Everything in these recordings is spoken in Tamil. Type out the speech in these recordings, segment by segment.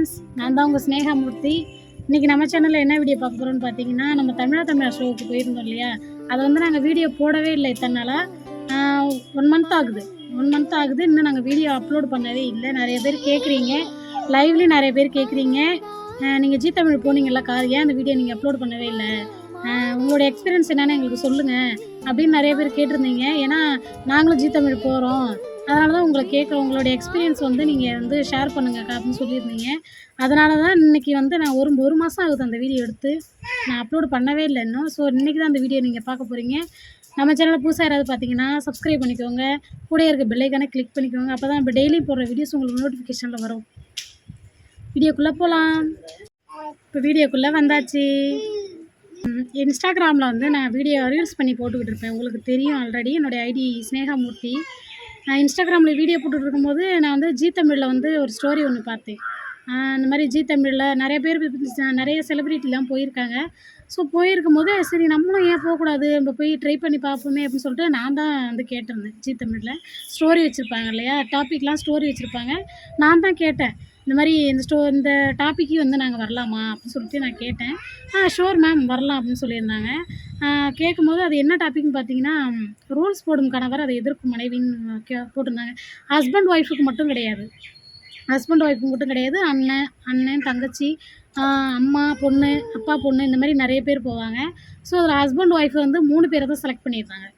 ஃப்ரெண்ட்ஸ் நான் தான் உங்கள் ஸ்னேகாமூர்த்தி இன்றைக்கி நம்ம சேனலில் என்ன வீடியோ பார்க்க போகிறோம்னு பார்த்தீங்கன்னா நம்ம தமிழா தமிழா ஷோவுக்கு போயிருந்தோம் இல்லையா? அதை வந்து நாங்கள் வீடியோ போடவே இல்லை இத்தனை நாளாக ஒன் மந்த் ஆகுது. ஒன் மந்த் ஆகுது. இன்னும் நாங்கள் வீடியோ அப்லோட் பண்ணவே இல்லை. நிறைய பேர் கேட்குறீங்க லைவ்லேயும் நிறைய பேர் கேட்குறீங்க நீங்கள் ஜி தமிழ் போனீங்கல்ல கார் ஏன் அந்த வீடியோ நீங்கள் அப்லோட் பண்ணவே இல்லை? உங்களோட எக்ஸ்பீரியன்ஸ் என்னென்னு எங்களுக்கு சொல்லுங்கள் அப்படின்னு நிறைய பேர் கேட்டிருந்தீங்க. ஏன்னா நாங்களும் ஜி தமிழ் போகிறோம் அதனால தான் உங்களை கேட்குற உங்களோட எக்ஸ்பீரியன்ஸ் வந்து நீங்கள் வந்து ஷேர் பண்ணுங்கக்கா அப்படின்னு சொல்லியிருந்தீங்க. அதனால தான் இன்றைக்கி வந்து நான் ஒரு ஒரு மாதம் ஆகுது அந்த வீடியோ எடுத்து. நான் அப்லோட் பண்ணவே இல்லை இன்னும். ஸோ இன்றைக்கி தான் அந்த வீடியோ நீங்கள் பார்க்க போகிறீங்க நம்ம சேனலில் புதுசாக யாராவது பார்த்தீங்கன்னா சப்ஸ்கிரைப் பண்ணிக்கோங்க. கூட இருக்க பெல்லைக்கானே கிளிக் பண்ணிக்கோங்க. அப்போ தான் இப்போ டெய்லி போடுற வீடியோஸ் உங்களுக்கு நோட்டிஃபிகேஷனில் வரும். வீடியோக்குள்ளே போகலாம் இப்போ வீடியோக்குள்ளே வந்தாச்சு. இன்ஸ்டாகிராமில் வந்து நான் வீடியோ ரீல்ஸ் பண்ணி போட்டுக்கிட்டு இருப்பேன். உங்களுக்கு தெரியும் ஆல்ரெடி என்னுடைய ஐடி ஸ்னேகாமூர்த்தி இன்ஸ்டாகிராமில் வீடியோ போட்டுட்டு இருக்கும்போது நான் வந்து ஜி தமிழில் வந்து ஒரு ஸ்டோரி ஒன்று பார்த்தேன். இந்த மாதிரி ஜி தமிழில் நிறைய பேர் நிறைய செலிப்ரிட்டிலாம் போயிருக்காங்க. ஸோ போயிருக்கும் போது சரி நம்மளும் ஏன் போகக்கூடாது? நம்ம போய் ட்ரை பண்ணி பார்ப்போமே அப்படின்னு சொல்லிட்டு நான் தான் வந்து கேட்டிருந்தேன் ஜி தமிழில். ஸ்டோரி வச்சுருப்பாங்க இல்லையா? டாப்பிக்லாம் ஸ்டோரி வச்சுருப்பாங்க. நான் தான் கேட்டேன். இந்த மாதிரி இந்த ஸ்டோ இந்த டாப்பிக்கு வந்து நாங்கள் வரலாமா அப்படின்னு சொல்லிட்டு நான் கேட்டேன். ஆ ஷோர் மேம் வரலாம் அப்படின்னு சொல்லியிருந்தாங்க. கேட்கும்போது அது என்ன டாபிக்னு பார்த்தீங்கன்னா ரூல்ஸ் போடும் கணவர் அதை எதிர்க்கும் மனைவின்னு கே போட்டிருந்தாங்க. ஹஸ்பண்ட் ஒய்ஃபுக்கு மட்டும் கிடையாது. ஹஸ்பண்ட் ஒய்ஃபுக்கு மட்டும் கிடையாது. அண்ணன் அண்ணன் தங்கச்சி அம்மா பொண்ணு அப்பா பொண்ணு இந்த மாதிரி நிறைய பேர் போவாங்க. ஸோ அதில் ஹஸ்பண்ட் ஒய்ஃப் வந்து மூணு பேரை தான் செலக்ட் பண்ணியிருந்தாங்க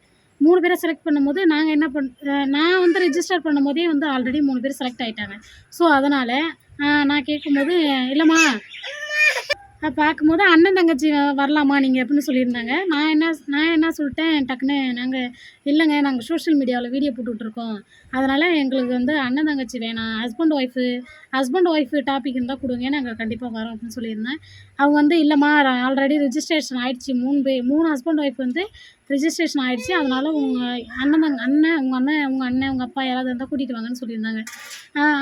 மூணு பேரை செலக்ட் பண்ணும்போது நாங்கள் என்ன பண் நான் வந்து ரிஜிஸ்டர் பண்ணும்போதே வந்து ஆல்ரெடி மூணு பேர் செலக்ட் ஆகிட்டாங்க ஸோ அதனால் நான் கேட்கும்போது இல்லைம்மா பார்க்கும்போது அண்ணன் தங்கச்சி வரலாமா நீங்கள் அப்படின்னு சொல்லியிருந்தாங்க. நான் என்ன நான் என்ன சொல்லிட்டேன் டக்குன்னு நாங்கள் இல்லைங்க நாங்கள் சோஷியல் மீடியாவில் வீடியோ போட்டுட்ருக்கோம் அதனால் எங்களுக்கு வந்து அண்ணன் தங்கச்சி வேணாம் husband wife husband wife topic இருந்தால் கொடுங்க நாங்கள் கண்டிப்பாக வரோம் அப்படின்னு சொல்லியிருந்தேன். அவங்க வந்து இல்லைம்மா ஆல்ரெடி ரிஜிஸ்ட்ரேஷன் ஆகிடுச்சி மூணு பே மூணு ஹஸ்பண்ட் ஒய்ஃப் வந்து ரிஜிஸ்ட்ரேஷன் ஆகிடுச்சு அதனால் உங்கள் அண்ணன் தங்க அண்ணன் உங்கள் அண்ணன் உங்கள் அண்ணன் உங்கள் அப்பா யாராவது இருந்தால் கூட்டிகிட்டு வாங்கன்னு சொல்லியிருந்தாங்க.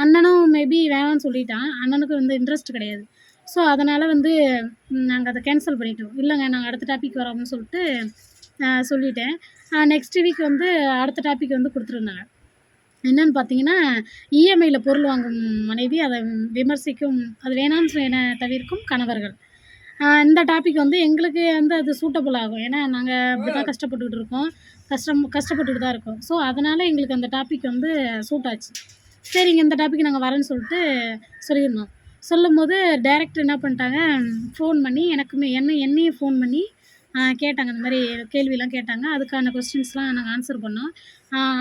அண்ணனும் மேபி வேணாம்னு சொல்லிட்டான். அண்ணனுக்கு வந்து இன்ட்ரெஸ்ட் கிடையாது. ஸோ அதனால் வந்து நாங்கள் அதை கேன்சல் பண்ணிட்டோம். இல்லைங்க நாங்கள் அடுத்த டாபிக் வரோம்னு சொல்லிட்டு சொல்லிட்டேன். நெக்ஸ்ட் வீக் வந்து அடுத்த டாபிக் வந்து கொடுத்துருந்தாங்க. என்னன்னு பார்த்தீங்கன்னா இஎம்ஐயில் பொருள் வாங்கும் மனைவி அதை விமர்சிக்கும் அது வேணாம்னு என தவிர்க்கும் கணவர்கள். இந்த டாபிக் வந்து எங்களுக்கு வந்து அது சூட்டபுள் ஆகும். ஏன்னா நாங்கள் அப்படி தான் கஷ்டப்பட்டுக்கிட்டு இருக்கோம். கஷ்டம் கஷ்டப்பட்டுட்டு தான் இருக்கோம். ஸோ அதனால் எங்களுக்கு அந்த டாபிக் வந்து சூட் ஆச்சு. சரிங்க இந்த டாபிக் நாங்கள் வரேன்னு சொல்லிட்டு சொல்லியிருந்தோம். சொல்லும்போது டேரக்டர் என்ன பண்ணிட்டாங்க ஃபோன் பண்ணி எனக்குமே என்ன என்னையும் ஃபோன் பண்ணி கேட்டாங்க. இந்த மாதிரி கேள்விலாம் கேட்டாங்க. அதுக்கான கொஸ்டின்ஸ்லாம் நாங்கள் ஆன்சர் பண்ணோம்.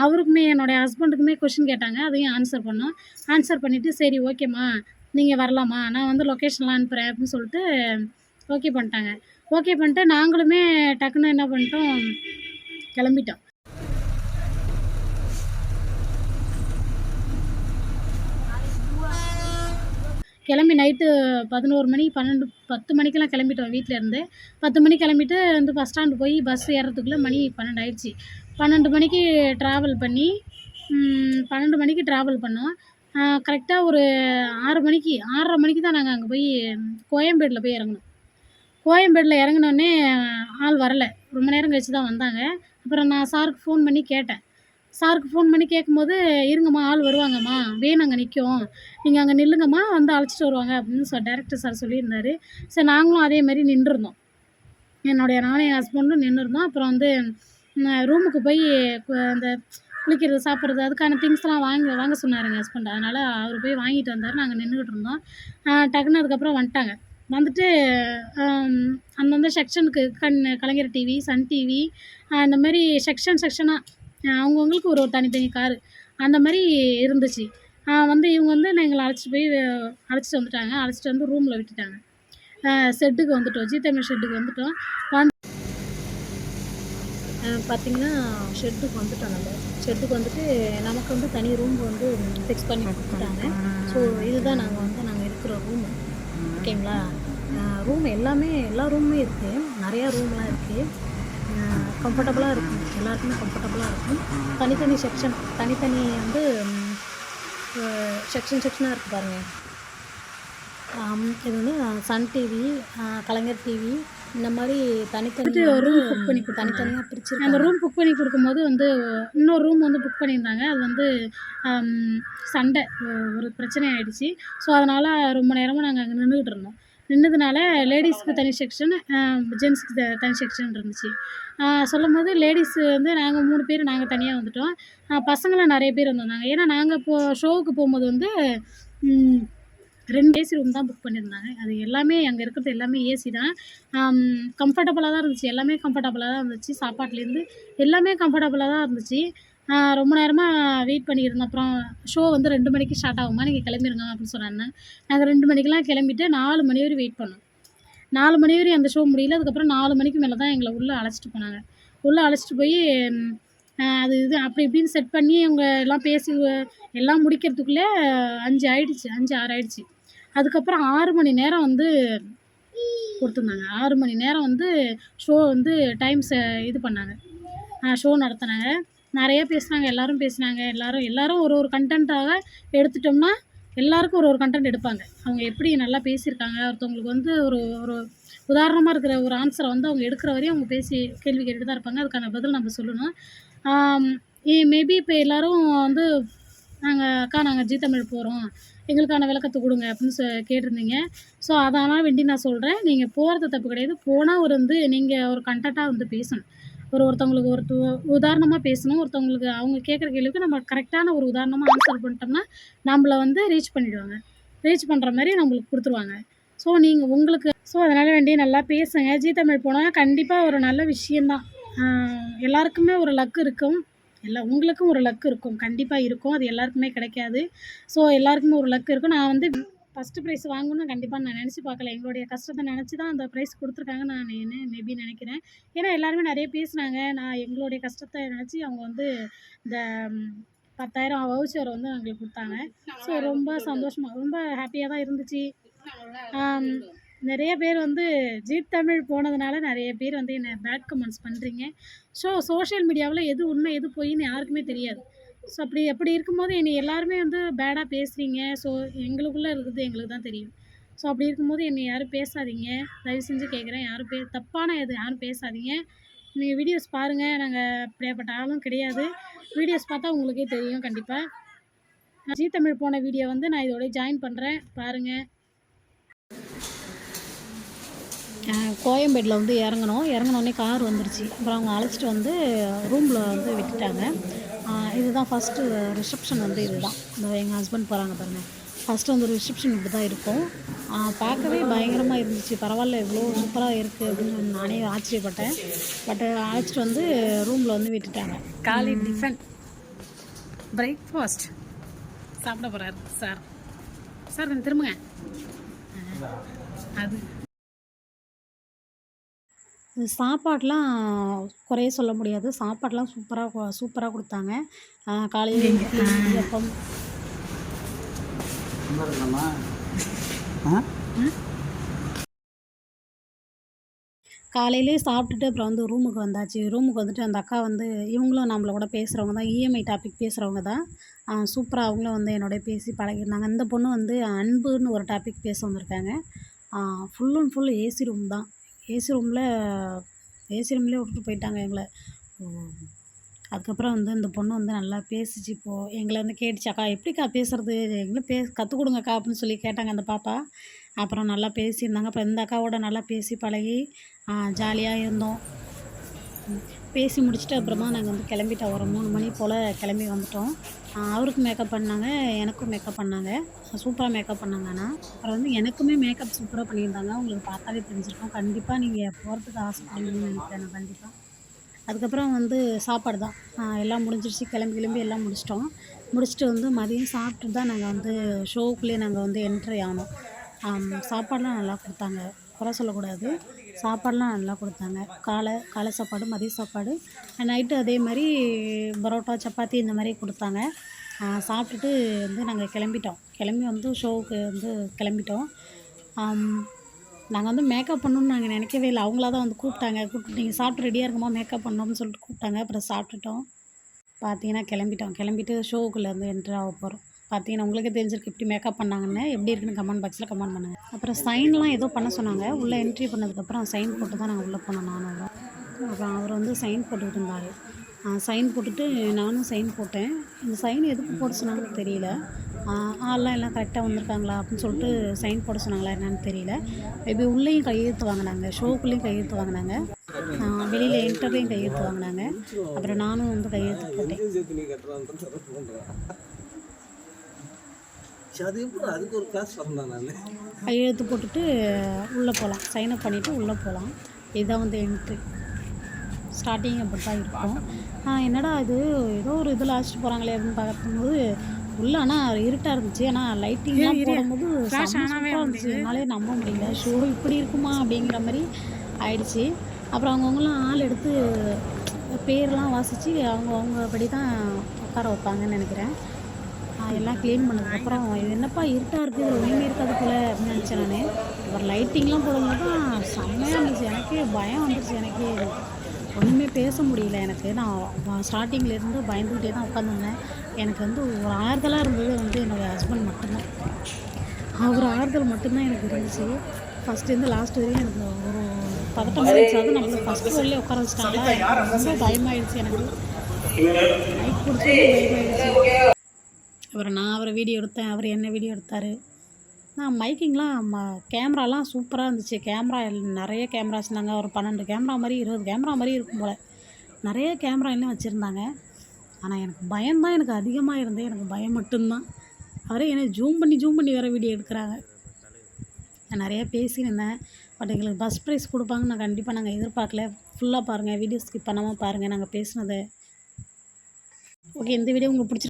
அவருக்குமே என்னுடைய ஹஸ்பண்டுக்குமே கொஷின் கேட்டாங்க. அதையும் ஆன்சர் பண்ணோம். ஆன்சர் பண்ணிவிட்டு சரி ஓகேம்மா நீங்கள் வரலாமா? நான் வந்து லொக்கேஷன்லாம் அனுப்புகிறேன் அப்படின்னு சொல்லிட்டு ஓகே பண்ணிட்டாங்க. ஓகே பண்ணிட்டு நாங்களுமே டக்குன்னு என்ன பண்ணிட்டோம் கிளம்பிட்டோம். கிளம்பி நைட்டு பதினோரு மணி பன்னெண்டு பத்து மணிக்கெல்லாம் கிளம்பிட்டோம் வீட்டில் இருந்து பத்து மணிக்கு கிளம்பிட்டு வந்து பஸ் ஸ்டாண்டு போய் பஸ் ஏறத்துக்குள்ளே மணி பன்னெண்டு ஆயிடுச்சு பன்னெண்டு மணிக்கு ட்ராவல் பண்ணி பன்னெண்டு மணிக்கு ட்ராவல் பண்ணோம். கரெக்டாக ஒரு ஆறு மணிக்கு ஆறரை மணிக்கு தான் நாங்கள் அங்கே போய் கோயம்பேடில் போய் இறங்கணும் கோயம்பேடில் இறங்கினோடனே ஆள் வரலை. ரொம்ப நேரம் கழிச்சு தான் வந்தாங்க. அப்புறம் நான் சாருக்கு ஃபோன் பண்ணி கேட்டேன். சாருக்கு ஃபோன் பண்ணி கேட்கும்போது இருங்கம்மா ஆள் வருவாங்கம்மா. வேன் அங்கே நிற்கும் நீங்கள் அங்கே நில்லுங்கம்மா. வந்து அழைச்சிட்டு வருவாங்க. அப்படின்னு சொல் டேரக்டர் சார் சொல்லியிருந்தாரு. சரி நாங்களும் அதே மாதிரி நின்றுருந்தோம். என்னுடைய நானும் என் ஹஸ்பண்டும் நின்றுருந்தோம். அப்புறம் வந்து ரூமுக்கு போய் அந்த குளிக்கிறது சாப்பிட்றது அதுக்கான திங்ஸ்லாம் வாங்க வாங்க சொன்னார் எங்கள் ஹஸ்பண்ட் அதனால் அவர் போய் வாங்கிட்டு வந்தார். நாங்கள் நின்றுக்கிட்டு இருந்தோம். டக்குன்னு அதுக்கப்புறம் வந்துட்டாங்க. வந்துட்டு அந்தந்த செக்ஷனுக்கு கண் கலைஞர் டிவி சன் டிவி இந்த மாதிரி செக்ஷன் செக்ஷனாக அவங்கவுங்களுக்கு ஒரு ஒரு தனித்தனி காரு. அந்த மாதிரி இருந்துச்சு. வந்து இவங்க வந்து எங்களை அழைச்சிட்டு போய் அழைச்சிட்டு வந்துட்டாங்க. அழைச்சிட்டு வந்து ரூமில் விட்டுட்டாங்க. ஷெட்டுக்கு வந்துட்டோம். ஜி தமிழ் ஷெட்டுக்கு வந்துட்டோம். வந்து பார்த்திங்கன்னா ஷெட்டுக்கு வந்துட்டோம் நம்ம. ஷெட்டுக்கு வந்துட்டு நமக்கு வந்து தனி ரூம் வந்து ஃபிக்ஸ் பண்ணி கொடுத்துட்டாங்க. ஸோ இதுதான் நாங்கள் வந்து நாங்கள் இருக்கிற ரூம் ஓகேங்களா? ரூம் எல்லாமே எல்லா ரூமுமே இருக்குது நிறையா ரூம்லாம் இருக்குது கம்ஃபர்டபுளாக இருக்கும். எல்லாருக்குமே கம்ஃபர்டபுளாக இருக்கும். தனித்தனி செக்ஷன் தனித்தனி வந்து செக்ஷன் செக்ஷனாக இருக்குது பாருங்கள் இது வந்து சன் டிவி கலைஞர் டிவி இந்த மாதிரி தனித்தனியாக ரூம் புக் பண்ணி தனித்தனியாக அந்த பிரிச்சிருக்காங்க. ரூம் புக் பண்ணி கொடுக்கும்போது வந்து இன்னொரு ரூம் வந்து புக் பண்ணியிருந்தாங்க. அது வந்து சண்டை ஒரு பிரச்சனை ஆயிடுச்சு. ஸோ அதனால் ரொம்ப நேரமாக நாங்கள் அங்கே நின்றுக்கிட்டு இருந்தோம். நின்றதுனால லேடிஸ்க்கு தனி செக்ஷன் ஜென்ஸுக்கு த- தனி செக்ஷன் இருந்துச்சு. சொல்லும் போது லேடிஸ் வந்து நாங்கள் மூணு பேர் நாங்கள் தனியாக வந்துட்டோம். பசங்களாம் நிறைய பேர் வந்திருந்தாங்க. ஏன்னா நாங்கள் இப்போ ஷோவுக்கு போகும்போது வந்து ரெண்டு ஏசி ரூம் தான் புக் பண்ணியிருந்தாங்க. அது எல்லாமே அங்கே இருக்கிறது எல்லாமே ஏசி தான். கம்ஃபர்டபுளாக தான் இருந்துச்சு. எல்லாமே கம்ஃபர்டபுளாக தான் இருந்துச்சு. சாப்பாட்லேருந்து எல்லாமே கம்ஃபர்டபுளாக தான் இருந்துச்சு. ரொம்ப நேரமாக வெயிட் பண்ணியிருந்தேன் அப்புறம் ஷோ வந்து ரெண்டு மணிக்கு ஸ்டார்ட் ஆகுமா? நீங்கள் கிளம்பிடுங்க அப்படின்னு சொன்னாங்க. நாங்கள் ரெண்டு மணிக்கெலாம் கிளம்பிட்டு நாலு மணி வரை வெயிட் பண்ணோம். நாலு மணி வரை அந்த ஷோ முடியல. அதுக்கப்புறம் நாலு மணிக்கு மேலே தான் எங்களை உள்ளே அழைச்சிட்டு போனாங்க. உள்ளே அழைச்சிட்டு போய் அது இது அப்படி இப்படின்னு செட் பண்ணி அவங்க எல்லாம் பேசி எல்லாம் முடிக்கிறதுக்குள்ளே அஞ்சு ஆயிடுச்சு. அஞ்சு ஆறு ஆயிடுச்சு. அதுக்கப்புறம் ஆறு மணி நேரம் வந்து கொடுத்துருந்தாங்க. ஆறு மணி நேரம் வந்து ஷோ வந்து டைம்ஸ் இது பண்ணாங்க. ஷோ நடத்தினாங்க. நிறைய பேசுனாங்க எல்லாரும் பேசுனாங்க எல்லாரும் எல்லாரும் ஒரு ஒரு கண்டென்ட்டாக எடுத்துட்டோம்னா எல்லாருக்கும் ஒரு ஒரு கண்டென்ட் எடுப்பாங்க. அவங்க எப்படி நல்லா பேசியிருக்காங்க ஒருத்தவங்களுக்கு வந்து ஒரு ஒரு உதாரணமாக இருக்கிற ஒரு ஆன்சரை வந்து அவங்க எடுக்கிற வரையும் அவங்க பேசி கேள்வி கேட்டுட்டு தான் இருப்பாங்க. அதுக்கான பதில் நம்ம சொல்லணும். மேபி இப்போ எல்லாரும் வந்து நாங்கள் அக்கா நாங்கள் ஜி தமிழ் போகிறோம் எங்களுக்கான விளக்கத்தை கொடுங்க அப்படின்னு சொ கேட்டிருந்தீங்க. ஸோ அதெல்லாம் வேண்டி நான் சொல்கிறேன் நீங்கள் போகிறது தப்பு கிடையாது. போனால் ஒரு வந்து நீங்கள் ஒரு கண்டென்ட்டாக வந்து பேசணும். ஒரு ஒருத்தவங்களுக்கு ஒரு உதாரணமாக பேசணும். ஒருத்தவங்களுக்கு அவங்க கேட்குற கேள்விக்கு நம்ம கரெக்டான ஒரு உதாரணமாக ஆன்சர் பண்ணிட்டோம்னா நம்மளை வந்து ரீச் பண்ணிவிடுவாங்க ரீச் பண்ணுற மாதிரி நம்மளுக்கு கொடுத்துருவாங்க. ஸோ நீங்கள் உங்களுக்கு ஸோ அதனால் வேண்டி நல்லா பேசுங்க. ஜி தமிழ் போனால் கண்டிப்பாக ஒரு நல்ல விஷயந்தான் எல்லாருக்குமே ஒரு லக் இருக்கும். எல்லா உங்களுக்கும் ஒரு லக் இருக்கும். கண்டிப்பாக இருக்கும். அது எல்லாருக்குமே கிடைக்காது. ஸோ எல்லாருக்குமே ஒரு லக் இருக்கும். நான் வந்து ஃபஸ்ட்டு ப்ரைஸ் வாங்கணும்னு கண்டிப்பாக நான் நினச்சி பார்க்கல. எங்களுடைய கஷ்டத்தை நினச்சி தான் அந்த ப்ரைஸ் கொடுத்துருக்காங்க நான் என்ன மேபி நினைக்கிறேன். ஏன்னா எல்லாருமே நிறைய பேசுனாங்க. நான் எங்களுடைய கஷ்டத்தை நினச்சி அவங்க வந்து இந்த பத்தாயிரம் வவுச்சர் வந்து எங்களுக்கு கொடுத்தாங்க. ஸோ ரொம்ப சந்தோஷமாக ரொம்ப ஹாப்பியாக தான் இருந்துச்சு. நிறைய பேர் வந்து ஜீ தமிழ் போனதுனால நிறைய பேர் வந்து என்னை பேட் கமெண்ட்ஸ் பண்ணுறீங்க ஸோ சோஷியல் மீடியாவில் எது உண்மை எது பொய்ன்னு யாருக்குமே தெரியாது. ஸோ அப்படி அப்படி இருக்கும்போது என்னை எல்லாருமே வந்து பேடாக பேசுகிறீங்க ஸோ எங்களுக்குள்ளே இருக்கிறது எங்களுக்கு தான் தெரியும். ஸோ அப்படி இருக்கும்போது என்னை யாரும் பேசாதீங்க. தயவு செஞ்சு கேட்குறேன் யாரும் பே தப்பான எது யாரும் பேசாதீங்க. நீங்கள் வீடியோஸ் பாருங்கள் நாங்கள் அப்படியாப்பட்ட ஆளும் கிடையாது. வீடியோஸ் பார்த்தா உங்களுக்கே தெரியும் கண்டிப்பாக ஜி தமிழ் போன வீடியோ வந்து நான் இதோட ஜாயின் பண்ணுறேன் பாருங்கள் கோயம்பேட்டில் வந்து இறங்கணும் இறங்கினோடனே கார் வந்துருச்சு. அப்புறம் அவங்க அழைச்சிட்டு வந்து ரூமில் வந்து விட்டுட்டாங்க. இதுதான் ஃபஸ்ட்டு ரிசப்ஷன் வந்து இதுதான். இந்த எங்கள் ஹஸ்பண்ட் போகிறாங்க பாருங்கள் ஃபஸ்ட்டு வந்து ரிசப்ஷன் இப்படி தான் இருக்கும். பார்க்கவே பயங்கரமாக இருந்துச்சு. பரவாயில்ல இவ்வளோ சூப்பராக இருக்குது அப்படின்னு நானே ஆச்சரியப்பட்டேன். பட் அழைச்சிட்டு வந்து ரூமில் வந்து விட்டுட்டாங்க. காலை டிஃபன் பிரேக்ஃபாஸ்ட் சாப்பிட போகிறாரு சார் சார் திரும்புங்க. அது. சாப்பாடெலாம் குறைய சொல்ல முடியாது. சாப்பாடெலாம் சூப்பராக சூப்பராக கொடுத்தாங்க. காலையில் இட்லி இடியாப்பம். காலையிலே சாப்பிட்டுட்டு அப்புறம் வந்து ரூமுக்கு வந்தாச்சு. ரூமுக்கு வந்துட்டு அந்த அக்கா வந்து இவங்களும் நம்மள கூட பேசுகிறவங்க தான். இஎம்ஐ டாபிக் பேசுகிறவங்க தான். சூப்பராக அவங்களும் வந்து என்னோட பேசி பழகியிருந்தாங்க. இந்த பொண்ணு வந்து அன்புன்னு ஒரு டாபிக் பேச வந்திருக்காங்க. Full and full AC room தான். ஏசி ரூமில் ஏசி ரூம்லேயே விட்டுட்டு போயிட்டாங்க எங்களை. அதுக்கப்புறம் வந்து இந்த பொண்ணு வந்து நல்லா பேசிச்சு இப்போது எங்களை வந்து கேட்டுச்சு அக்கா எப்படிக்கா பேசுறது? எங்களும் பே கற்றுக் கொடுங்கக்கா அப்படின்னு சொல்லி கேட்டாங்க அந்த பாப்பா. அப்புறம் நல்லா பேசியிருந்தாங்க. அப்புறம் இந்த அக்காவோட நல்லா பேசி பழகி ஜாலியாக இருந்தோம். பேசி முடிச்சுட்டு அப்புறமா நாங்கள் வந்து கிளம்பிட்டோம் ஒரு மூணு மணி போல் கிளம்பி வந்துட்டோம். அவருக்கு மேக்கப் பண்ணாங்க எனக்கும் மேக்கப் பண்ணாங்க. சூப்பராக மேக்கப் பண்ணாங்க ஆனால் அப்புறம் வந்து எனக்குமே மேக்கப் சூப்பராக பண்ணியிருந்தாங்க. உங்களுக்கு பார்த்தாலே தெரிஞ்சிருக்கும். கண்டிப்பாக நீங்கள் போகிறதுக்கு ஆசைப்படுவீங்கன்னு நினைக்கிறேன் நான் கண்டிப்பாக அதுக்கப்புறம் வந்து சாப்பாடு தான். எல்லாம் முடிஞ்சிருச்சு. கிளம்பி கிளம்பி எல்லாம் முடிச்சிட்டோம். முடிச்சுட்டு வந்து மதியம் சாப்பிட்டு தான் நாங்கள் வந்து ஷோவுக்குள்ளேயே நாங்கள் வந்து என்ட்ரி ஆனோம். சாப்பாடெலாம் சாப்பாடுலாம் நல்லா கொடுத்தாங்க. குறை சொல்லக்கூடாது. சாப்பாடெலாம் நல்லா கொடுத்தாங்க. காலை காலை சாப்பாடு மதிய சாப்பாடு நைட்டு அதே மாதிரி பரோட்டா சப்பாத்தி இந்த மாதிரி கொடுத்தாங்க. சாப்பிட்டுட்டு வந்து நாங்கள் கிளம்பிட்டோம். கிளம்பி வந்து ஷோவுக்கு வந்து கிளம்பிட்டோம். நாங்கள் வந்து மேக்கப் பண்ணணும்னு நாங்கள் நினைக்கவே இல்லை. அவங்களா தான் வந்து கூப்பிட்டாங்க. கூப்பிட்டு நீங்கள் சாப்பிட்டு ரெடியாக இருக்குமா மேக்கப் பண்ணணும்னு சொல்லிட்டு கூப்பிட்டாங்க. அப்புறம் சாப்பிட்டுட்டோம். பார்த்தீங்கன்னா கிளம்பிட்டோம். கிளம்பிட்டு ஷோவுக்குள்ளே வந்து என்ட்ரு ஆக போகிறோம் பார்த்தீங்கன்னா உங்களுக்கே தெரிஞ்சிருக்கு எப்படி மேக்கப் பண்ணாங்கன்னு எப்படி இருக்குன்னு கமெண்ட் பாக்ஸில் கமெண்ட் பண்ணுங்கள் அப்புறம் சைன்லாம் ஏதோ பண்ண சொன்னாங்க. உள்ளே என்ட்ரி பண்ணதுக்கப்புறம் சைன் போட்டு தான் நாங்கள் உள்ளே போனோம் நானும். அப்புறம் அவர் வந்து சைன் போட்டுக்கிட்டு இருந்தார். சைன் போட்டுட்டு நானும் சைன் போட்டேன். இந்த சைன் எதுக்கு போட சொன்னாங்கன்னு தெரியல. ஆள்லாம் எல்லாம் கரெக்டாக வந்திருக்காங்களா அப்படின்னு சொல்லிட்டு சைன் போட சொன்னாங்களா என்னன்னு தெரியல. மேபி உள்ளேயும் கையெழுத்து வாங்கினாங்க. ஷோக்குள்ளேயும் கையெழுத்து வாங்கினாங்க. வெளியில் என்டர்லேயும் கையெழுத்து வாங்கினாங்க. அப்புறம் நானும் வந்து கையெழுத்து போட்டேன். அது எப்படி அதுக்கு ஒரு கிளாஸ் வரேன் நான் கையெழுத்து போட்டுட்டு உள்ளே போகலாம் சைன் அப் பண்ணிவிட்டு உள்ளே போகலாம் இதுதான் வந்து என்ட்ரி ஸ்டார்டிங் அப்படி தான் இருக்கும். ஆ, என்னடா இது? ஏதோ ஒரு இதில் அழைச்சிட்டு போகிறாங்களே அப்படின்னு பார்க்கும்போது உள்ளே ஆனால் இருட்டாக இருந்துச்சு. ஆனால் லைட்டிங்லாம் போடும்போது சூப்பராக இருந்துச்சு. என்னாலே நம்ப முடியல. ஷோ இப்படி இருக்குமா அப்படிங்கிற மாதிரி ஆயிடுச்சு. அப்புறம் அவங்கவுங்களாம் ஆள் எடுத்து பேர்லாம் வாசித்து அவங்க அவங்க படி தான் உட்கார வைப்பாங்கன்னு நினைக்கிறேன். எல்லாம் க்ளீன் பண்ணதுக்கப்புறம் இது என்னப்பா இருட்டாக இருக்குது இதில் ஒன்றுமே இருக்காது போல அப்படின்னு நினச்சேன் நான். அப்புறம் லைட்டிங்லாம் போடும்போது தான் செம்மையாக இருந்துச்சு. எனக்கே பயம் வந்துருச்சு எனக்கே. ஒன்றுமே பேச முடியல எனக்கு. நான் ஸ்டார்டிங்லேருந்து பயந்துக்கிட்டே தான் உட்காந்துருந்தேன் எனக்கு வந்து ஒரு ஆறுதலாக இருந்தது வந்து என்னோடய ஹஸ்பண்ட் மட்டும்தான். அவர் ஆறுதல் மட்டும்தான் எனக்கு இருந்துச்சு. ஃபஸ்ட்டு லாஸ்ட் வரையும் எனக்கு ஒரு பதட்டம் இருந்துச்சு. அது நம்மளுக்கு ஃபஸ்ட்டு வரலே உட்கார வச்சிட்டாங்களா? ரொம்ப பயமாயிடுச்சு எனக்கு. நைட் பிடிச்சி பயமாயிடுச்சு அப்புறம் நான் அவரை வீடியோ எடுத்தேன். அவர் என்ன வீடியோ எடுத்தார். நான் மைக்கிங்லாம் ம கேமராலாம் சூப்பராக இருந்துச்சு. கேமரா நிறைய கேமராஸ் இருந்தாங்க. ஒரு பன்னெண்டு கேமரா மாதிரி இருபது கேமரா மாதிரி இருக்கும் போல். நிறைய கேமரா எல்லாம் வச்சுருந்தாங்க. ஆனால் எனக்கு பயம்தான் எனக்கு அதிகமாக இருந்தது. எனக்கு பயம் மட்டும்தான். அவரே என்னை ஜூம் பண்ணி ஜூம் பண்ணி வேறு வீடியோ எடுக்கிறாங்க. நான் நிறைய பேசியிருந்தேன். பட் எங்களுக்கு பஸ் ப்ரைஸ் கொடுப்பாங்கன்னு நான் கண்டிப்பாக நாங்கள் எதிர்பார்க்கல. ஃபுல்லாக பாருங்கள் வீடியோ ஸ்கிப் பண்ணாமல் பாருங்கள் நாங்கள் பேசுனதை. ஓகே இந்த வீடியோ உங்களுக்கு பிடிச்சி